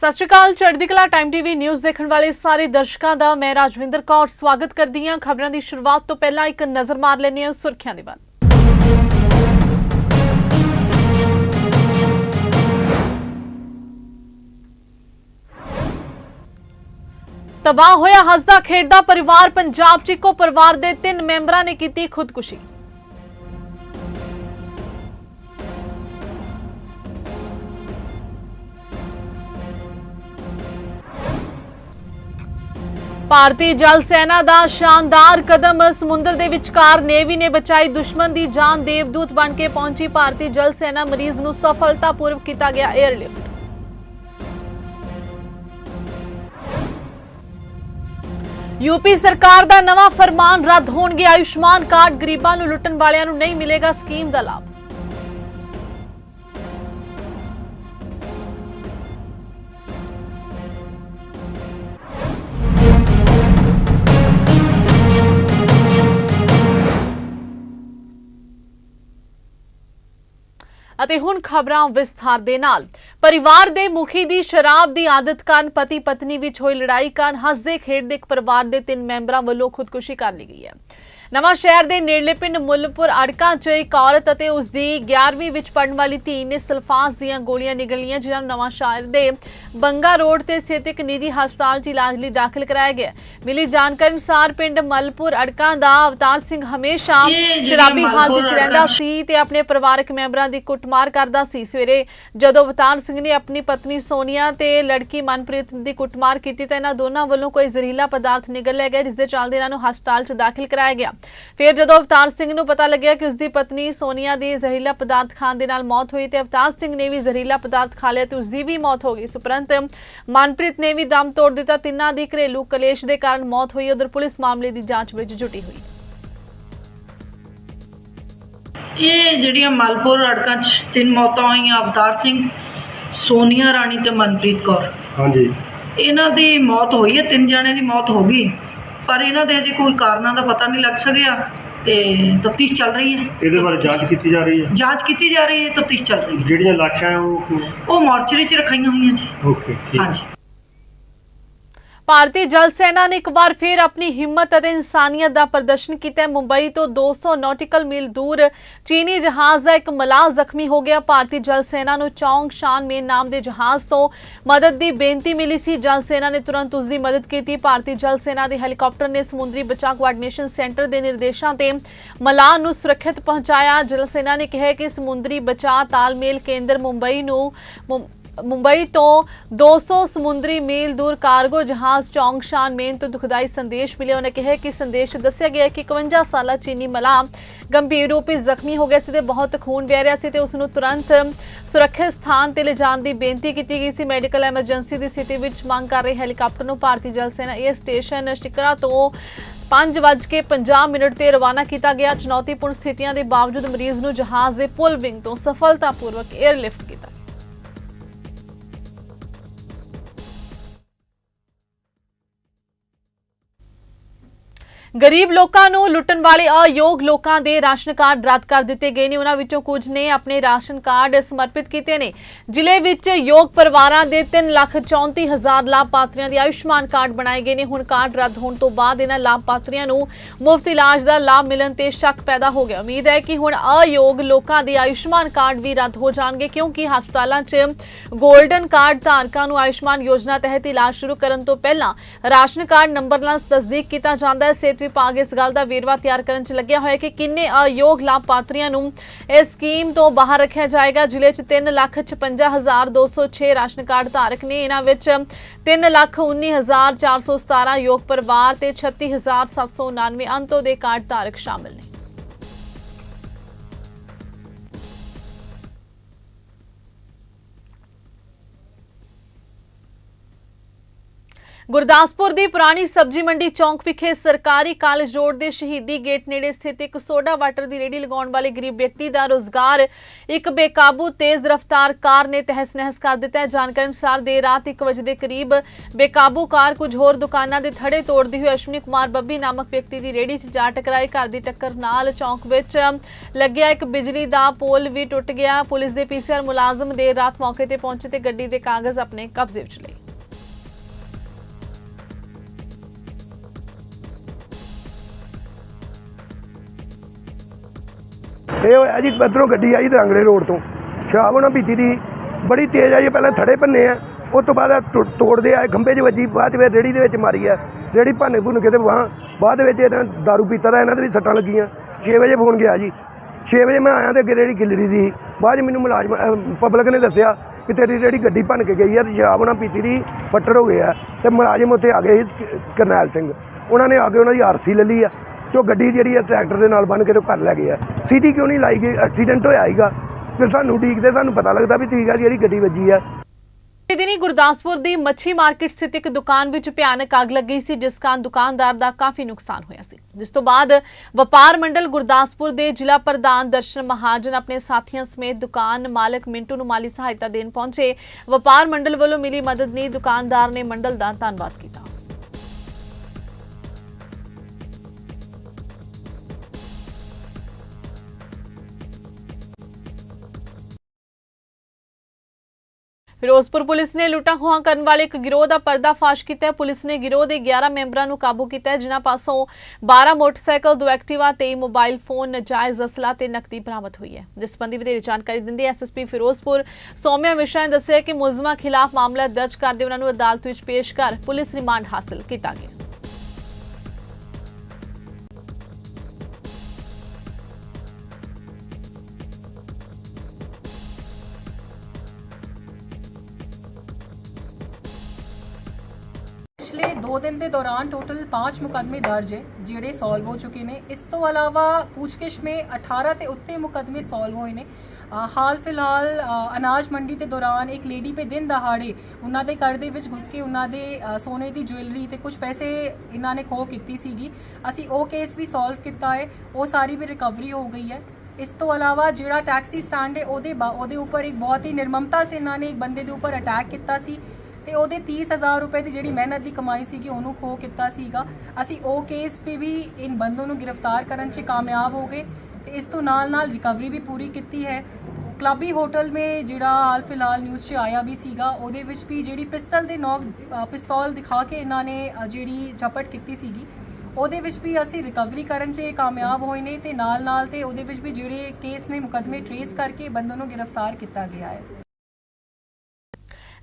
ਸਤਿ ਸ਼੍ਰੀ ਅਕਾਲ, ਚੜ੍ਹਦੀ ਕਲਾ ਟਾਈਮ ਟੀਵੀ ਨਿਊਜ਼ ਦੇਖਣ ਵਾਲੇ ਸਾਰੇ ਦਰਸ਼ਕਾਂ ਦਾ ਮੈਂ ਰਾਜਵਿੰਦਰ ਕੌਰ। ਸਵਾਗਤ ਕਰਦੀ ਹਾਂ ਖਬਰਾਂ ਦੀ ਸ਼ੁਰੂਆਤ ਤੋਂ ਪਹਿਲਾਂ ਇੱਕ ਨਜ਼ਰ ਮਾਰ ਲੈਂਦੇ ਹਾਂ ਸੁਰਖੀਆਂ ਦੇ ਵੱਲ। ਤਬਾਹ ਹੋਇਆ ਹੱਸਦਾ ਖੇਡਦਾ ਪਰਿਵਾਰ, ਪੰਜਾਬ 'ਚ ਇੱਕੋ ਪਰਿਵਾਰ ਦੇ ਤਿੰਨ ਮੈਂਬਰਾਂ ਨੇ ਕੀਤੀ ਖੁਦਕੁਸ਼ੀ। ਭਾਰਤੀ ਜਲ ਸੈਨਾ ਦਾ ਸ਼ਾਨਦਾਰ ਕਦਮ ਸਮੁੰਦਰ ਦੇ ਵਿਚਕਾਰ ਨੇਵੀ ਨੇ ਬਚਾਈ ਦੁਸ਼ਮਣ ਦੀ ਜਾਨ ਦੇਵਦੂਤ ਬਣ ਕੇ ਪਹੁੰਚੀ। ਭਾਰਤੀ ਜਲ ਸੈਨਾ ਮਰੀਜ਼ ਨੂੰ ਸਫਲਤਾਪੂਰਵਕ ਕੀਤਾ ਗਿਆ 에ਅਰਲਿਫਟ ਯੂਪੀ ਸਰਕਾਰ ਦਾ ਨਵਾਂ ਫਰਮਾਨ ਰੱਦ ਹੋਣਗੇ। ਆਯੁਸ਼ਮਾਨ ਕਾਰਡ ਗਰੀਬਾਂ ਨੂੰ ਲੁੱਟਣ ਵਾਲਿਆਂ ਨੂੰ ਨਹੀਂ ਮਿਲੇਗਾ ਸਕੀਮ ਦਾ ਲਾਭ। ਅਤੇ ਹੁਣ ਖਬਰਾਂ ਵਿਸਥਾਰ ਦੇ ਨਾਲ। ਪਰਿਵਾਰ ਦੇ ਮੁਖੀ ਦੀ ਸ਼ਰਾਬ ਦੀ ਆਦਤ ਕਾਰਨ ਪਤੀ ਪਤਨੀ ਵਿੱਚ ਹੋਈ ਲੜਾਈ ਕਾਰਨ ਹੱਸਦੇ ਖੇਡਦੇ ਇੱਕ ਪਰਿਵਾਰ ਦੇ ਤਿੰਨ ਮੈਂਬਰਾਂ ਵੱਲੋਂ ਖੁਦਕੁਸ਼ੀ ਕਰ ਲਈ ਗਈ ਹੈ। ਨਵਾਂ ਸ਼ਹਿਰ ਦੇ ਨੇੜਲੇ ਪਿੰਡ ਮੁੱਲਪੁਰ ਅੜਕਾਂ 'ਚ ਇੱਕ ਔਰਤ ਅਤੇ ਉਸ ਦੀ 11ਵੀਂ ਵਿੱਚ ਪੜਨ ਵਾਲੀ ਧੀ ਨੇ ਸਲਫਾਸ ਦੀਆਂ ਗੋਲੀਆਂ ਨਿਗਲੀਆਂ ਜਿਨ੍ਹਾਂ ਨੂੰ ਨਵਾਂ ਸ਼ਹਿਰ ਦੇ ਬੰਗਾ ਰੋਡ ਤੇ ਸਥਿਤ ਇੱਕ ਨਿੱਜੀ ਹਸਪਤਾਲ 'ਚ ਇਲਾਜ ਲਈ ਦਾਖਲ ਕਰਾਇਆ ਗਿਆ। ਮਿਲੀ ਜਾਣਕਾਰੀ ਅਨੁਸਾਰ ਪਿੰਡ ਮਲਪੁਰ ਅੜਕਾਂ ਦਾ ਅਵਤਾਰ ਸਿੰਘ ਹਮੇਸ਼ਾ ਸ਼ਰਾਬੀ ਹਾਲਤ 'ਚ ਰਹਿੰਦਾ ਸੀ ਤੇ ਆਪਣੇ ਪਰਿਵਾਰਕ ਮੈਂਬਰਾਂ ਦੀ ਕੁੱਟਮਾਰ ਕਰਦਾ ਸੀ। ਸਵੇਰੇ ਜਦੋਂ ਅਵਤਾਰ ਸਿੰਘ ਨੇ ਆਪਣੀ ਪਤਨੀ ਸੋਨੀਆ ਤੇ ਲੜਕੀ ਮਨਪ੍ਰੀਤ ਦੀ ਕੁੱਟਮਾਰ ਕੀਤੀ ਤਾਂ ਇਹਨਾਂ ਦੋਨਾਂ ਵੱਲੋਂ ਕੋਈ ਜ਼ਹਿਰੀਲਾ ਪਦਾਰਥ ਨਿਗਲ ਲਿਆ ਗਿਆ ਜਿਸ ਦੇ ਚੱਲਦੇ ਇਹਨਾਂ ਨੂੰ ਹਸਪਤਾਲ 'ਚ ਦਾਖਲ ਕਰਾਇਆ ਗਿਆ। ਫਿਰ ਜਦੋਂ ਅਵਤਾਰ ਸਿੰਘ ਨੂੰ ਪਤਾ ਲੱਗਿਆ ਕਿ ਉਸ ਦੀ ਪਤਨੀ ਸੋਨੀਆ ਦੀ ਜ਼ਹਿਰੀਲਾ ਪਦਾਰਥ ਖਾਣ ਦੇ ਨਾਲ ਮੌਤ ਹੋਈ ਤੇ ਅਵਤਾਰ ਸਿੰਘ ਨੇ ਵੀ ਜ਼ਹਿਰੀਲਾ ਪਦਾਰਥ ਖਾ ਲਿਆ ਤੇ ਉਸ ਦੀ ਵੀ ਮੌਤ ਹੋ ਗਈ। ਸੁਪਰੰਤ ਮਨਪ੍ਰੀਤ ਨੇ ਵੀ ਦਮ ਤੋੜ ਦਿੱਤਾ। ਤਿੰਨਾਂ ਦੀ ਘਰੇਲੂ ਕਲੇਸ਼ ਦੇ ਕਾਰਨ ਮੌਤ ਹੋਈ। ਉਧਰ ਪੁਲਿਸ ਮਾਮਲੇ ਦੀ ਜਾਂਚ ਵਿੱਚ ਜੁਟੀ ਹੋਈ। ਇਹ ਜਿਹੜੀਆਂ ਮਲਪੁਰ ਅੜਕਾਂ 'ਚ ਤਿੰਨ ਮੌਤਾਂ ਹੋਈਆਂ ਅਵਤਾਰ ਸਿੰਘ ਸੋਨੀਆ ਰਾਣੀ ਤੇ ਮਨਪ੍ਰੀਤ ਕੌਰ। ਹਾਂਜੀ। ਇਹਨਾਂ ਦੀ ਮੌਤ ਹੋਈ ਹੈ ਤਿੰਨ ਜਣਿਆਂ ਦੀ ਮੌਤ ਹੋ ਗਈ। ਪਰ ਇਹਨਾਂ ਦੇ ਅਜੇ ਕੋਈ ਕਾਰਨਾਂ ਦਾ ਪਤਾ ਨਹੀਂ ਲੱਗ ਸਕਿਆ ਤੇ ਤਫਤੀਸ਼ ਚੱਲ ਰਹੀ ਹੈ। ਇਹਦੇ ਬਾਰੇ ਜਾਂਚ ਕੀਤੀ ਜਾ ਰਹੀ ਹੈ? ਜਾਂਚ ਕੀਤੀ ਜਾ ਰਹੀ ਹੈ ਤਫਤੀਸ਼ ਚੱਲ ਰਹੀ ਹੈ। ਜਿਹੜੀਆਂ ਲਾਸ਼ਾਂ ਹੈ ਉਹ ਉਹ ਮਾਰਚਰੀ 'ਚ ਰਖਾਈਆਂ ਹੋਈਆਂ ਜੀ। ਓਕੇ ਠੀਕ ਹਾਂਜੀ। ਭਾਰਤੀ ਜਲ ਸੈਨਾ ਨੇ ਇੱਕ ਵਾਰ ਫਿਰ ਆਪਣੀ ਹਿੰਮਤ ਅਤੇ ਇਨਸਾਨੀਅਤ ਦਾ ਪ੍ਰਦਰਸ਼ਨ ਕੀਤਾ ਮੁੰਬਈ ਤੋਂ 200 ਨੌਟਿਕਲ ਮੀਲ ਦੂਰ ਚੀਨੀ ਜਹਾਜ਼ ਦਾ ਇੱਕ ਮਲਾਹ ਜ਼ਖਮੀ ਹੋ ਗਿਆ। ਭਾਰਤੀ ਜਲ ਸੈਨਾ ਨੂੰ ਚੌਂਗ ਸ਼ਾਨ ਮੇਨ ਨਾਮ ਦੇ ਜਹਾਜ਼ ਤੋਂ ਮਦਦ ਦੀ ਬੇਨਤੀ ਮਿਲੀ ਸੀ। ਜਲ ਸੈਨਾ ਨੇ ਤੁਰੰਤ ਉਸ ਦੀ ਮਦਦ ਕੀਤੀ। ਭਾਰਤੀ ਜਲ ਸੈਨਾ ਦੇ ਹੈਲੀਕਾਪਟਰ ਨੇ ਸਮੁੰਦਰੀ ਬਚਾਅ ਕੋਆਰਡੀਨੇਸ਼ਨ ਸੈਂਟਰ ਦੇ ਨਿਰਦੇਸ਼ਾਂ ਤੇ ਮਲਾਹ ਨੂੰ ਸੁਰੱਖਿਅਤ ਪਹੁੰਚਾਇਆ। ਜਲ ਸੈਨਾ ਨੇ ਕਿਹਾ ਕਿ ਸਮੁੰਦਰੀ ਬਚਾਅ ਤਾਲਮੇਲ ਕੇਂਦਰ ਮੁੰਬਈ ਨੂੰ ਮੁੰ- ਮੁੰਬਈ ਤੋਂ 200 ਸਮੁੰਦਰੀ ਮੀਲ ਦੂਰ ਕਾਰਗੋ ਜਹਾਜ਼ ਚੌਂਗਸ਼ਾਨ ਮੇਨ ਤੋਂ ਦੁਖਦਾਈ ਸੰਦੇਸ਼ ਮਿਲਿਆ। ਉਹਨੇ ਕਿਹਾ ਕਿ ਸੰਦੇਸ਼ ਦੱਸਿਆ ਗਿਆ ਕਿ 51 ਸਾਲਾ ਚੀਨੀ ਮਲਾਮ ਗੰਭੀਰ ਰੂਪ ਵਿੱਚ ਜ਼ਖਮੀ ਹੋ ਗਿਆ ਸੀ ਤੇ ਬਹੁਤ ਖੂਨ ਵਹਿ ਰਿਹਾ ਸੀ ਤੇ ਉਸ ਨੂੰ ਤੁਰੰਤ ਸੁਰੱਖਿਅਤ ਸਥਾਨ ਤੇ ਲਿਜਾਣ ਦੀ ਬੇਨਤੀ ਕੀਤੀ ਗਈ ਸੀ। ਮੈਡੀਕਲ ਐਮਰਜੈਂਸੀ ਦੀ ਸਥਿਤੀ ਵਿੱਚ ਮੰਗ ਕਰ ਰਹੇ ਹੈਲੀਕਾਪਟਰ ਨੂੰ ਭਾਰਤੀ ਜਲ ਸੈਨਾ ਇਹ ਸਟੇਸ਼ਨ ਸ਼ਿਕਰਾ ਤੋਂ 5:50 ਮਿੰਟ ਤੇ ਰਵਾਨਾ ਕੀਤਾ ਗਿਆ। ਚੁਣੌਤੀਪੂਰਨ ਸਥਿਤੀਆਂ ਦੇ ਬਾਵਜੂਦ ਮਰੀਜ਼ ਨੂੰ ਜਹਾਜ਼ ਦੇ ਪੁਲ ਵਿੰਗ ਤੋਂ ਸਫਲਤਾਪੂਰਵਕ 에ਅਰਲਿਫਟ ਗਰੀਬ ਲੋਕਾਂ ਨੂੰ ਲੁੱਟਣ ਵਾਲੇ ਅਯੋਗ ਲੋਕਾਂ ਦੇ ਰਾਸ਼ਨ ਕਾਰਡ ਰੱਦ ਕਰ ਦਿੱਤੇ ਗਏ ਨੇ। ਉਹਨਾਂ ਵਿੱਚੋਂ ਕੁਝ ਨੇ ਆਪਣੇ ਰਾਸ਼ਨ ਕਾਰਡ ਸਮਰਪਿਤ ਕੀਤੇ ਨੇ। ਜ਼ਿਲ੍ਹੇ ਵਿੱਚ ਯੋਗ ਪਰਿਵਾਰਾਂ ਦੇ 334000 ਲਾਭਪਾਤਰੀਆਂ ਦੇ ਆਯੁਸ਼ਮਾਨ ਕਾਰਡ ਬਣਾਏ ਗਏ ਨੇ। ਹੁਣ ਕਾਰਡ ਰੱਦ ਹੋਣ ਤੋਂ ਬਾਅਦ ਇਹਨਾਂ ਲਾਭਪਾਤਰੀਆਂ ਨੂੰ ਮੁਫਤ ਇਲਾਜ ਦਾ ਲਾਭ ਮਿਲਣ ਤੇ ਸ਼ੱਕ ਪੈਦਾ ਹੋ ਗਿਆ। ਉਮੀਦ ਹੈ ਕਿ ਹੁਣ ਅਯੋਗ ਲੋਕਾਂ ਦੇ ਆਯੁਸ਼ਮਾਨ ਕਾਰਡ ਵੀ ਰੱਦ ਹੋ ਜਾਣਗੇ, ਕਿਉਂਕਿ ਹਸਪਤਾਲਾਂ 'ਚ 골ਡਨ ਕਾਰਡ ਧਾਰਕਾਂ ਨੂੰ ਆਯੁਸ਼ਮਾਨ ਯੋਜਨਾ ਤਹਿਤ ਇਲਾਜ ਸ਼ੁਰੂ ਕਰਨ ਤੋਂ ਪਹਿਲਾਂ ਰਾਸ਼ਨ ਕਾਰਡ ਨੰਬਰ ਨਾਲ ਤਸਦੀਕ ਕੀਤਾ ਜਾਂਦਾ ਹੈ। ਸਿਹਤ ਵਿਭਾਗ ਇਸ ਗੱਲ ਦਾ ਵੇਰਵਾ ਤਿਆਰ ਕਰਨ 'ਚ ਲੱਗਿਆ ਹੋਇਆ ਕਿ ਕਿੰਨੇ ਅਯੋਗ ਲਾਭਪਾਤਰੀਆਂ ਨੂੰ ਇਸ ਸਕੀਮ ਤੋਂ ਬਾਹਰ ਰੱਖਿਆ ਜਾਏਗਾ? ਜ਼ਿਲ੍ਹੇ 'ਚ 356206 ਰਾਸ਼ਨ ਕਾਰਡ ਧਾਰਕ ਨੇ। ਇਹਨਾਂ ਵਿੱਚ 319417 ਯੋਗ ਪਰਿਵਾਰ ਤੇ 36799 ਅੰਤੋਂ ਦੇ ਕਾਰਡ ਧਾਰਕ ਸ਼ਾਮਲ ਨੇ। ਗੁਰਦਾਸਪੁਰ ਦੀ ਪੁਰਾਣੀ ਸਬਜ਼ੀ ਮੰਡੀ ਚੌਂਕ ਵਿਖੇ ਸਰਕਾਰੀ ਕਾਲਜ ਰੋਡ ਦੇ ਸ਼ਹੀਦੀ ਗੇਟ ਨੇੜੇ ਸਥਿਤ ਇੱਕ ਸੋਡਾ ਵਾਟਰ ਦੀ ਰੇਹੜੀ ਲਗਾਉਣ ਵਾਲੇ ਗਰੀਬ ਵਿਅਕਤੀ ਦਾ ਰੋਜ਼ਗਾਰ ਇੱਕ ਬੇਕਾਬੂ ਤੇਜ਼ ਰਫ਼ਤਾਰ ਕਾਰ ਨੇ ਤਹਿਸ-ਨਹਿਸ ਕਰ ਦਿੱਤਾ ਹੈ। ਜਾਣਕਾਰੀ ਅਨੁਸਾਰ ਦੇਰ ਰਾਤ 1 ਵਜੇ ਦੇ ਕਰੀਬ ਬੇਕਾਬੂ ਕਾਰ ਕੁਝ ਹੋਰ ਦੁਕਾਨਾਂ ਦੇ ਥੜੇ ਤੋੜਦੀ ਹੋਈ ਅਸ਼ਵਨੀ ਕੁਮਾਰ ਬੱਬੀ ਨਾਮਕ ਵਿਅਕਤੀ ਦੀ ਰੇਹੜੀ 'ਚ ਜਾ ਟਕਰਾਈ। ਘਰ ਦੀ ਟੱਕਰ ਨਾਲ ਚੌਂਕ ਵਿੱਚ ਲੱਗਿਆ ਇੱਕ ਬਿਜਲੀ ਦਾ ਪੋਲ ਵੀ ਟੁੱਟ ਗਿਆ। ਪੁਲਿਸ ਦੇ ਪੀਸੀਆਰ ਮੁਲਾਜ਼ਮ ਦੇਰ ਰਾਤ ਮੌਕੇ ਤੇ ਪਹੁੰਚੇ ਤੇ ਗੱਡੀ ਦੇ ਕਾਗਜ਼ ਆਪਣੇ ਕਬਜ਼ੇ ਵਿੱਚ ਲਏ। ਇਹ ਹੋਇਆ ਜੀ, ਇੱਧਰੋਂ ਗੱਡੀ ਆਈ ਦਰੰਗਲੇ ਰੋਡ ਤੋਂ। ਸ਼ਰਾਬ ਉਹਨਾਂ ਪੀਤੀ ਦੀ। ਬੜੀ ਤੇਜ਼ ਆਈ ਪਹਿਲਾਂ ਥੜੇ ਭੰਨੇ ਆ। ਉਸ ਤੋਂ ਬਾਅਦ ਇਹ ਤੋੜਦੇ ਆਏ ਖੰਭੇ 'ਚ ਵੱਜੀ, ਬਾਅਦ 'ਚ ਫਿਰ ਰੇੜੀ ਦੇ ਵਿੱਚ ਮਾਰੀ ਆ। ਰੇੜੀ ਭੰਨੇ ਭੁੰਨ ਕੇ ਤੇ ਵਾਹ, ਬਾਅਦ ਵਿੱਚ ਇਹਨਾਂ ਦਾਰੂ ਪੀਤਾ ਦਾ ਇਹਨਾਂ ਦੇ ਵੀ ਸੱਟਾਂ ਲੱਗੀਆਂ। 6 ਵਜੇ ਫੋਨ ਗਿਆ ਜੀ। 6 ਵਜੇ ਮੈਂ ਆਇਆ ਤੇ ਅੱਗੇ ਰੇੜੀ ਗਿੱਲਰੀ ਦੀ ਸੀ। ਬਾਅਦ 'ਚ ਮੈਨੂੰ ਮੁਲਾਜ਼ਮ ਪਬਲਿਕ ਨੇ ਦੱਸਿਆ ਕਿ ਤੇਰੀ ਰੇੜੀ ਗੱਡੀ ਭੰਨ ਕੇ ਗਈ ਆ ਤੇ ਸ਼ਰਾਬ ਉਹਨਾਂ ਪੀਤੀ ਦੀ, ਫੱਟੜ ਹੋ ਗਿਆ ਤੇ ਮੁਲਾਜ਼ਮ ਉੱਥੇ ਆ ਗਏ ਸੀ ਕਰਨੈਲ ਸਿੰਘ। ਉਹਨਾਂ ਨੇ ਆ ਕੇ ਉਹਨਾਂ ਦੀ ਆਰਸੀ ਲੈ ਲਈ ਆ। ਤੇ ਉਹ ਗੱਡੀ ਜਿਹੜੀ ਆ ਟਰੈਕਟਰ ਦੇ ਨਾਲ ਬੰਨ ਕੇ ਤੇ ਘਰ ਲੈ ਗਏ ਆ। ਸੀਟੀ ਕਿਉਂ ਨਹੀਂ ਲਾਈ ਗਈ? ਐਕਸੀਡੈਂਟ ਹੋਇਆ ਹੀਗਾ ਤੇ ਸਾਨੂੰ ਉਡੀਕਦੇ ਸਾਨੂੰ ਪਤਾ ਲੱਗਦਾ ਵੀ ਠੀਕ ਆ, ਜਿਹੜੀ ਗੱਡੀ ਵੱਜੀ ਆ। ਦਿਨੀ ਗੁਰਦਾਸਪੁਰ ਦੀ ਮੱਛੀ ਮਾਰਕੀਟ ਸਥਿਤ ਇੱਕ ਦੁਕਾਨ ਵਿੱਚ ਭਿਆਨਕ ਅੱਗ ਲੱਗੀ ਸੀ, ਜਿਸ ਕਾਰਨ ਦੁਕਾਨਦਾਰ ਦਾ ਕਾਫੀ ਨੁਕਸਾਨ ਹੋਇਆ ਸੀ। ਜਿਸ ਤੋਂ ਬਾਅਦ ਵਪਾਰ ਮੰਡਲ ਗੁਰਦਾਸਪੁਰ ਦੇ ਜ਼ਿਲ੍ਹਾ ਪ੍ਰਧਾਨ ਦਰਸ਼ਨ ਮਹਾਜਨ ਆਪਣੇ ਸਾਥੀਆਂ ਸਮੇਤ ਦੁਕਾਨ ਮਾਲਕ ਮਿੰਟੂ ਨੂੰ ਮਾਲੀ ਸਹਾਇਤਾ ਦੇਣ ਪਹੁੰਚੇ। ਵਪਾਰ ਮੰਡਲ ਵੱਲੋਂ ਮਿਲੀ ਮਦਦ ਲਈ ਦੁਕਾਨਦਾਰ ਨੇ ਮੰਡਲ ਦਾ ਧੰਨਵਾਦ ਕੀਤਾ। ਫਿਰੋਜ਼ਪੁਰ ਪੁਲਿਸ ਨੇ ਲੁੱਟਾਂ ਖੋਹਾਂ ਕਰਨ ਵਾਲੇ ਇੱਕ ਗਿਰੋਹ ਦਾ ਪਰਦਾਫਾਸ਼ ਕੀਤਾ ਪੁਲਿਸ ਨੇ ਗਿਰੋਹ ਦੇ 11 ਮੈਂਬਰਾਂ ਨੂੰ ਕਾਬੂ ਕੀਤਾ ਜਿਨ੍ਹਾਂ ਪਾਸੋਂ 12 ਮੋਟਰਸਾਈਕਲ, ਦੋ ਐਕਟਿਵਾ ਤੇ ਮੋਬਾਈਲ ਫੋਨ ਨਜਾਇਜ਼ ਅਸਲਾ ਤੇ ਨਕਦੀ ਬਰਾਮਦ ਹੋਈ ਹੈ। ਜਿਸ ਸੰਬੰਧੀ ਵਧੇਰੇ ਜਾਣਕਾਰੀ ਦਿੰਦੇ ਐਸਐਸਪੀ ਫਿਰੋਜ਼ਪੁਰ, ਸੌਮਿਆ ਮਿਸ਼ਰਾ ਨੇ ਦੱਸਿਆ ਕਿ ਮੁਲਜ਼ਮਾਂ ਖਿਲਾਫ ਮਾਮਲਾ ਦਰਜ ਕਰਦੇ ਉਹਨਾਂ ਨੂੰ ਅਦਾਲਤ ਵਿੱਚ ਪੇਸ਼ ਕਰ ਪੁਲਿਸ ਰਿਮਾਂਡ ਹਾਸਲ ਕੀਤਾ ਗਿਆ। ਪਿਛਲੇ 2 ਦਿਨ ਦੇ ਦੌਰਾਨ ਟੋਟਲ 5 ਮੁਕਦਮੇ ਦਰਜ ਹੈ, ਜਿਹੜੇ ਸੋਲਵ ਹੋ ਚੁੱਕੇ ਨੇ। ਇਸ ਤੋਂ ਇਲਾਵਾ ਪੁੱਛਗਿੱਛ ਮੇ 18 ਤੇ ਉੱਤੇ ਮੁਕਦਮੇ ਸੋਲਵ ਹੋਏ ਨੇ। ਹਾਲ ਫਿਲਹਾਲ ਅਨਾਜ ਮੰਡੀ ਦੇ ਦੌਰਾਨ ਇੱਕ ਲੇਡੀ ਪੇ ਦਿਨ ਦਹਾੜੇ, ਉਹਨਾਂ ਦੇ ਘਰ ਦੇ ਵਿੱਚ ਘੁਸ ਕੇ ਉਹਨਾਂ ਦੇ ਸੋਨੇ ਦੀ ਜੁਐਲਰੀ ਤੇ ਕੁਝ ਪੈਸੇ ਇਹਨਾਂ ਨੇ ਖੋਹ ਕੀਤੀ ਸੀਗੀ। ਅਸੀਂ ਉਹ ਕੇਸ ਵੀ ਸੋਲਵ ਕੀਤਾ ਹੈ, ਉਹ ਸਾਰੀ ਵੀ ਰਿਕਵਰੀ ਹੋ ਗਈ ਹੈ। ਇਸ ਤੋਂ ਇਲਾਵਾ ਜਿਹੜਾ ਟੈਕਸੀ ਸਟੈਂਡ ਹੈ, ਉਹਦੇ ਬਾ- ਉਹਦੇ ਉੱਪਰ ਇੱਕ ਬਹੁਤ ਹੀ ਨਿਰਮਮਤਾ ਸੇ ਇਹਨਾਂ ਨੇ ਇੱਕ ਬੰਦੇ ਦੇ ਉੱਪਰ ਅਟੈਕ ਕੀਤਾ ਸੀ। ਤੇ ਉਹਦੇ 30000 ਰੁਪਏ ਦੀ ਜਿਹੜੀ ਮਿਹਨਤ ਦੀ ਕਮਾਈ ਸੀਗੀ, ਉਹਨੂੰ ਖੋ ਕੀਤਾ ਸੀਗਾ। ਅਸੀਂ ਉਹ ਕੇਸ 'ਤੇ ਵੀ ਇਨ ਬੰਦੋਂ ਨੂੰ ਗ੍ਰਿਫਤਾਰ ਕਰਨ 'ਚ ਕਾਮਯਾਬ ਹੋ ਗਏ ਤੇ ਇਸ ਤੋਂ ਨਾਲ ਨਾਲ ਰਿਕਵਰੀ ਵੀ ਪੂਰੀ ਕੀਤੀ ਹੈ। ਕਲੱਬੀ ਹੋਟਲ ਮੇ ਜਿਹੜਾ ਹਾਲ ਫਿਲਹਾਲ ਨਿਊਜ਼ 'ਚ ਆਇਆ ਵੀ ਸੀਗਾ, ਉਹਦੇ ਵਿੱਚ ਵੀ ਜਿਹੜੀ ਪਿਸਤਲ ਦੇ ਨੌਕ ਪਿਸਤੌਲ ਦਿਖਾ ਕੇ ਇਹਨਾਂ ਨੇ ਜਿਹੜੀ ਝਪਟ ਕੀਤੀ ਸੀਗੀ, ਉਹਦੇ ਵਿੱਚ ਵੀ ਅਸੀਂ ਰਿਕਵਰੀ ਕਰਨ 'ਚ ਕਾਮਯਾਬ ਹੋਏ ਨੇ ਤੇ ਨਾਲ ਨਾਲ ਤੇ ਉਹਦੇ ਵਿੱਚ ਵੀ ਜਿਹੜੇ ਕੇਸ ਨੇ ਮੁਕਦਮੇ ਟਰੇਸ ਕਰਕੇ ਬੰਦੋਂ ਨੂੰ ਗ੍ਰਿਫਤਾਰ ਕੀਤਾ ਗਿਆ ਹੈ।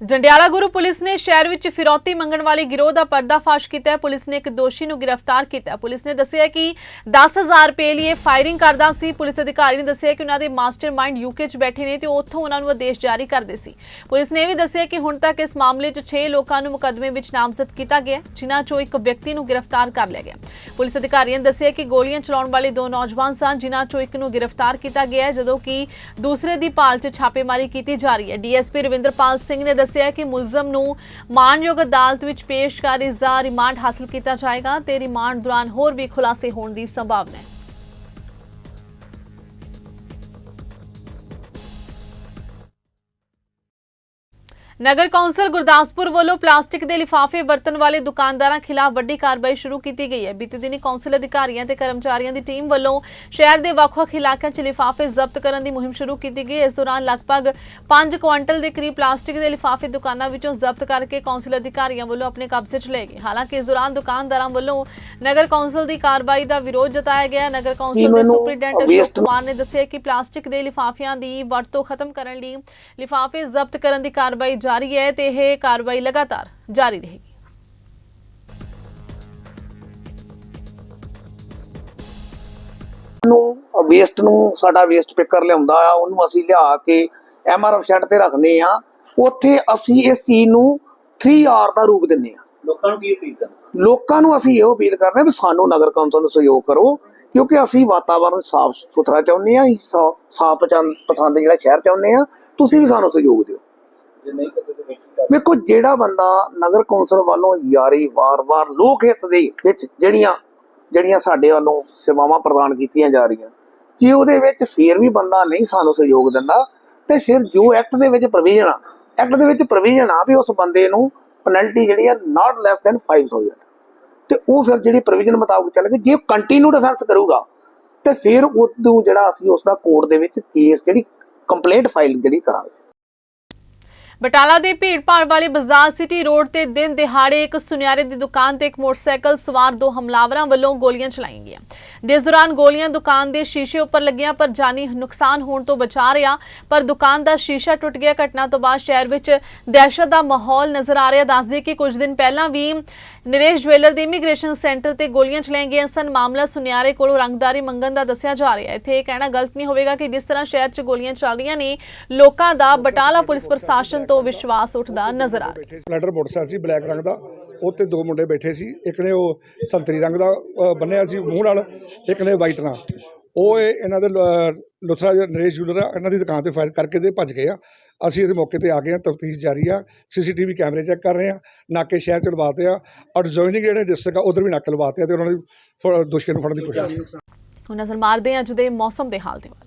ਜੰਡਿਆਲਾ ਗੁਰੂ ਪੁਲਿਸ ਨੇ ਸ਼ਹਿਰ ਵਿੱਚ ਫਿਰੌਤੀ ਮੰਗਣ ਵਾਲੇ ਗਿਰੋਹ ਦਾ ਪਰਦਾਫਾਸ਼ ਕੀਤਾ ਹੈ। ਪੁਲਿਸ ਨੇ ਇੱਕ ਦੋਸ਼ੀ ਨੂੰ ਗ੍ਰਿਫਤਾਰ ਕੀਤਾ ਹੈ। ਪੁਲਿਸ ਨੇ ਦੱਸਿਆ ਕਿ 10000 ਰੁਪਏ ਲਈ ਇਹ ਫਾਇਰਿੰਗ ਕਰਦਾ ਸੀ। ਪੁਲਿਸ ਅਧਿਕਾਰੀ ਨੇ ਦੱਸਿਆ ਕਿ ਉਹਨਾਂ ਦੇ ਮਾਸਟਰਮਾਈਂਡ ਯੂਕੇ 'ਚ ਬੈਠੇ ਨੇ ਤੇ ਉਹ ਉੱਥੋਂ ਉਹਨਾਂ ਨੂੰ ਆਦੇਸ਼ ਜਾਰੀ ਕਰਦੇ ਸੀ। ਪੁਲਿਸ ਨੇ ਇਹ ਵੀ ਦੱਸਿਆ ਕਿ ਹੁਣ ਤੱਕ ਇਸ ਮਾਮਲੇ 'ਚ 6 ਲੋਕਾਂ ਨੂੰ ਮੁਕੱਦਮੇ ਵਿੱਚ ਨਾਮਜ਼ਦ ਕੀਤਾ ਗਿਆ ਜਿਨ੍ਹਾਂ 'ਚੋਂ ਇੱਕ ਵਿਅਕਤੀ ਨੂੰ ਗ੍ਰਿਫਤਾਰ ਕਰ ਲਿਆ ਗਿਆ ਪੁਲਿਸ ਅਧਿਕਾਰੀਆਂ ਨੇ ਦੱਸਿਆ ਕਿ ਗੋਲੀਆਂ ਚਲਾਉਣ ਵਾਲੇ ਦੋ ਨੌਜਵਾਨ ਸਨ, ਜਿਨ੍ਹਾਂ 'ਚੋਂ ਇੱਕ ਨੂੰ ਗ੍ਰਿਫਤਾਰ ਕੀਤਾ ਗਿਆ ਜਦੋਂ ਕਿ ਦੂਸਰੇ ਦੀ ਭਾਲ 'ਚ ਛਾਪੇਮਾਰੀ ਕੀਤੀ ਜਾ ਰਹੀ ਹੈ। ਡੀਐਸਪੀ ਰਵਿੰਦਰਪਾਲ ਸਿੰਘ ਨੇ ਦੱਸਿਆ ਕਿ ਮੁਲਜ਼ਮ ਨੂੰ ਮਾਨਯੋਗ ਅਦਾਲਤ ਵਿੱਚ ਪੇਸ਼ ਕਰ ਇਸ ਦਾ ਰਿਮਾਂਡ ਹਾਸਲ ਕੀਤਾ ਜਾਏਗਾ ਤੇ ਰਿਮਾਂਡ ਦੌਰਾਨ ਹੋਰ ਵੀ ਖੁਲਾਸੇ ਹੋਣ ਦੀ ਸੰਭਾਵਨਾ ਹੈ। ਨਗਰ ਕੌਂਸਲ ਗੁਰਦਾਸਪੁਰ ਵੱਲੋਂ ਪਲਾਸਟਿਕ ਦੇ ਲਿਫਾਫੇ ਵਰਤਣ ਵਾਲੇ ਦੁਕਾਨਦਾਰਾਂ ਖਿਲਾਫ ਵੱਡੀ ਕਾਰਵਾਈ ਸ਼ੁਰੂ ਕੀਤੀ ਗਈ ਹੈ। ਬੀਤੇ ਦਿਨੀ ਕੌਂਸਲ ਅਧਿਕਾਰੀਆਂ ਤੇ ਕਰਮਚਾਰੀਆਂ ਦੀ ਟੀਮ ਵੱਲੋਂ ਸ਼ਹਿਰ ਦੇ ਵੱਖ-ਵੱਖ ਇਲਾਕਿਆਂ 'ਚ ਲਿਫਾਫੇ ਜ਼ਬਤ ਕਰਨ ਦੀ ਮੁਹਿੰਮ ਸ਼ੁਰੂ ਕੀਤੀ ਗਈ। ਇਸ ਦੌਰਾਨ ਲਗਭਗ 5 ਕੁਆਂਟਲ ਦੇ ਕਰੀਬ ਪਲਾਸਟਿਕ ਦੇ ਲਿਫਾਫੇ ਦੁਕਾਨਾਂ ਵਿੱਚੋਂ ਜ਼ਬਤ ਕਰਕੇ ਕੌਂਸਲ ਅਧਿਕਾਰੀਆਂ ਵੱਲੋਂ ਆਪਣੇ ਕਬਜ਼ੇ 'ਚ ਲਏ ਗਏ। ਹਾਲਾਂਕਿ ਇਸ ਦੌਰਾਨ ਦੁਕਾਨਦਾਰਾਂ ਵੱਲੋਂ ਨਗਰ ਕੌਂਸਲ ਦੀ ਕਾਰਵਾਈ ਦਾ ਵਿਰੋਧ ਜਤਾਇਆ ਗਿਆ। ਨਗਰ ਕੌਂਸਲ ਦੇ ਸੁਪਰੀਡੈਂਟ ਅਸ਼ੋਕ ਕੁਮਾਰ ਨੇ ਦੱਸਿਆ ਕਿ ਪਲਾਸਟਿਕ ਦੇ ਲਿਫਾਫਿਆਂ ਦੀ ਵਰਤੋਂ ਖਤਮ ਕਰਨ ਲਈ ਲਿਫਾਫੇ ਜ਼ਬਤ ਕਰਨ ਦੀ ਕਾਰਵਾਈ ਜਾਰੀ ਹੈ ਤੇ ਇਹ ਕਾਰਵਾਈ ਲਗਾਤਾਰ ਜਾਰੀ ਰਹੇਗੀ। ਨੂੰ ਵੇਸਟ ਨੂੰ ਸਾਡਾ ਵੇਸਟ ਪਿਕਰ ਲਿਆਉਂਦਾ ਆ ਉਹਨੂੰ ਅਸੀਂ ਲਿਆ ਕੇ ਐਮਆਰਐਫ ਸ਼ੈਡ ਤੇ ਰੱਖਨੇ ਆ। ਉੱਥੇ ਅਸੀਂ ਇਸ ਚੀਜ਼ ਨੂੰ 3R ਦਾ ਰੂਪ ਦਿੰਨੇ ਆ। ਲੋਕਾਂ ਨੂੰ ਕੀ ਅਪੀਲ ਕਰਨਾ? ਲੋਕਾਂ ਨੂੰ ਅਸੀਂ ਇਹੋ ਅਪੀਲ ਕਰਦੇ ਆ ਵੀ ਸਾਨੂੰ ਨਗਰ ਕੌਂਸਲ ਨੂੰ ਸਹਿਯੋਗ ਕਰੋ ਕਿਉਂਕਿ ਅਸੀਂ ਵਾਤਾਵਰਣ ਸਾਫ਼ ਸੁਥਰਾ ਚਾਹੁੰਦੇ ਆ ਸਾਫ਼ ਪਸੰਦ ਜਿਹੜਾ ਸ਼ਹਿਰ ਚਾਹੁੰਦੇ ਆ ਤੁਸੀਂ ਵੀ ਸਾਨੂੰ ਸਹਿਯੋਗ ਦਿਓ। ਜੇ ਨਹੀਂ ਕਰਦੇ ਵੇਖੋ ਜਿਹੜਾ ਬੰਦਾ ਨਗਰ ਕੌਂਸਲ ਵੱਲੋਂ ਯਾਰੀ ਵਾਰ-ਵਾਰ ਲੋਕ ਹਿੱਤ ਦੇ ਵਿੱਚ ਜਿਹੜੀਆਂ ਜਿਹੜੀਆਂ ਸਾਡੇ ਵੱਲੋਂ ਸੇਵਾਵਾਂ ਪ੍ਰਦਾਨ ਕੀਤੀਆਂ ਜਾ ਰਹੀਆਂ, ਜੇ ਉਹਦੇ ਵਿੱਚ ਫੇਰ ਵੀ ਬੰਦਾ ਨਹੀਂ ਸਾਨੂੰ ਸਹਿਯੋਗ ਦਿੰਦਾ, ਤੇ ਫਿਰ ਜੋ ਐਕਟ ਦੇ ਵਿੱਚ ਪ੍ਰੋਵੀਜ਼ਨ ਆ, ਐਕਟ ਦੇ ਵਿੱਚ ਪ੍ਰੋਵੀਜ਼ਨ ਆ ਵੀ ਉਸ ਬੰਦੇ ਨੂੰ ਪੈਨਲਟੀ ਜਿਹੜੀ ਆ ਨਾਟ ਲੈਸ ਦੈਨ 5000 ਤੇ ਉਹ ਫਿਰ ਜਿਹੜੀ ਪ੍ਰੋਵੀਜ਼ਨ ਮੁਤਾਬਕ ਚੱਲ ਗਈ ਜੇ ਕੰਟੀਨਿਊ ਡਿਫੈਂਸ ਕਰੂਗਾ, ਤੇ ਫਿਰ ਉਦੋਂ ਜਿਹੜਾ ਅਸੀਂ ਉਸ ਦਾ ਕੋਰਟ ਦੇ ਵਿੱਚ ਕੇਸ ਜਿਹੜੀ ਕੰਪਲੇਂਟ ਫਾਈਲ ਜਿਹੜੀ ਕਰਾਂਗੇ। ਬਟਾਲਾ ਦੇ ਭੀੜਭਾੜ ਵਾਲੇ ਬਾਜ਼ਾਰ ਸਿਟੀ ਰੋਡ ਤੇ ਦਿਨ ਦਿਹਾੜੇ ਇੱਕ ਸੁਨਿਆਰੇ ਦੀ ਦੁਕਾਨ ਤੇ ਇੱਕ ਮੋਟਰਸਾਈਕਲ ਸਵਾਰ ਦੋ ਹਮਲਾਵਰਾਂ ਵੱਲੋਂ ਗੋਲੀਆਂ ਚਲਾਈਆਂ ਗਈਆਂ। ਜਿਸ ਦੌਰਾਨ ਗੋਲੀਆਂ ਦੁਕਾਨ ਦੇ ਸ਼ੀਸ਼ੇ ਉੱਪਰ ਲੱਗੀਆਂ, ਪਰ ਜਾਨੀ ਨੁਕਸਾਨ ਹੋਣ ਤੋਂ ਬਚਾ ਰਿਹਾ। ਪਰ ਦੁਕਾਨ ਦਾ ਸ਼ੀਸ਼ਾ ਟੁੱਟ ਗਿਆ। ਘਟਨਾ ਤੋਂ ਬਾਅਦ ਸ਼ਹਿਰ ਵਿੱਚ ਦਹਿਸ਼ਤ ਦਾ ਮਾਹੌਲ ਨਜ਼ਰ ਆ ਰਿਹਾ। ਦੱਸਦੇ ਕਿ ਕੁਝ ਦਿਨ ਪਹਿਲਾਂ ਵੀ ਨਰੇਸ਼ ਜਵੈਲਰ ਦੇ ਇਮੀਗ੍ਰੇਸ਼ਨ ਸੈਂਟਰ ਤੇ ਗੋਲੀਆਂ ਚਲਾਈਆਂ ਗਈਆਂ ਸਨ। ਮਾਮਲਾ ਸੁਨਿਆਰੇ ਕੋਲੋਂ ਰੰਗਦਾਰੀ ਮੰਗਣ ਦਾ ਦੱਸਿਆ ਜਾ ਰਿਹਾ ਹੈ। ਇੱਥੇ ਇਹ ਕਹਿਣਾ ਗਲਤ ਨਹੀਂ ਹੋਵੇਗਾ ਕਿ ਜਿਸ ਤਰ੍ਹਾਂ ਸ਼ਹਿਰ 'ਚ ਗੋਲੀਆਂ ਚੱਲ ਰਹੀਆਂ ਨੇ, ਲੋਕਾਂ ਦਾ ਬਟਾਲਾ ਪੁਲਿਸ ਪ੍ਰਸ਼ਾਸਨ ਤੋਂ ਵਿਸ਼ਵਾਸ ਉੱਠਦਾ ਨਜ਼ਰ ਆ ਰਿਹਾ ਹੈ। ਸਪਲੈਂਡਰ ਮੋਟਰਸਾਈਕਲ ਸੀ, ਬਲੈਕ ਰੰਗ ਦਾ। ਉਹ ਦੋ ਮੁੰਡੇ ਬੈਠੇ ਸੀ। ਇੱਕ ਨੇ ਉਹ ਸੰਤਰੀ ਰੰਗ ਦਾ ਬੰਨਿਆ ਸੀ ਮੂੰਹ ਨਾਲ, ਇੱਕ ਨੇ ਵਾਈਟ ਨਾਲ। ਉਹ ਇਹਨਾਂ ਦੇ ਲੁਥਰਾ ਨਰੇਸ਼ ਜੂਲਰ ਇਹਨਾਂ ਦੀ ਦੁਕਾਨ ਤੇ ਫਾਇਰ ਕਰਕੇ ਤੇ ਭੱਜ ਗਏ ਆ। ਅਸੀਂ ਇਸ ਮੌਕੇ ਤੇ ਆ ਗਏ ਹਾਂ, ਤਫਤੀਸ਼ ਜਾਰੀ ਆ, ਸੀਸੀਟੀਵੀ ਕੈਮਰੇ ਚੈੱਕ ਕਰ ਰਹੇ ਹਾਂ, ਨਾਕੇ ਸ਼ਹਿਰ ਚ ਲਵਾਤੇ ਆ ਔਰ ਜੋਇਨਿੰਗ ਜਿਹੜੇ ਡਿਸਟ੍ਰਿਕਟ ਆ, ਉਧਰ ਵੀ ਨਾਕੇ ਲਵਾਤੇ ਆ ਤੇ ਉਹਨਾਂ ਦੀ ਫ- ਦੋਸ਼ੀਆਂ ਨੂੰ ਫੜਨ ਦੀ ਕੋਸ਼ਿਸ਼ ਹੁਣ ਨਜ਼ਰ ਮਾਰਦੇ ਹਾਂ ਅੱਜ ਦੇ ਮੌਸਮ ਦੇ ਹਾਲ ਦੇ ਵੱਲ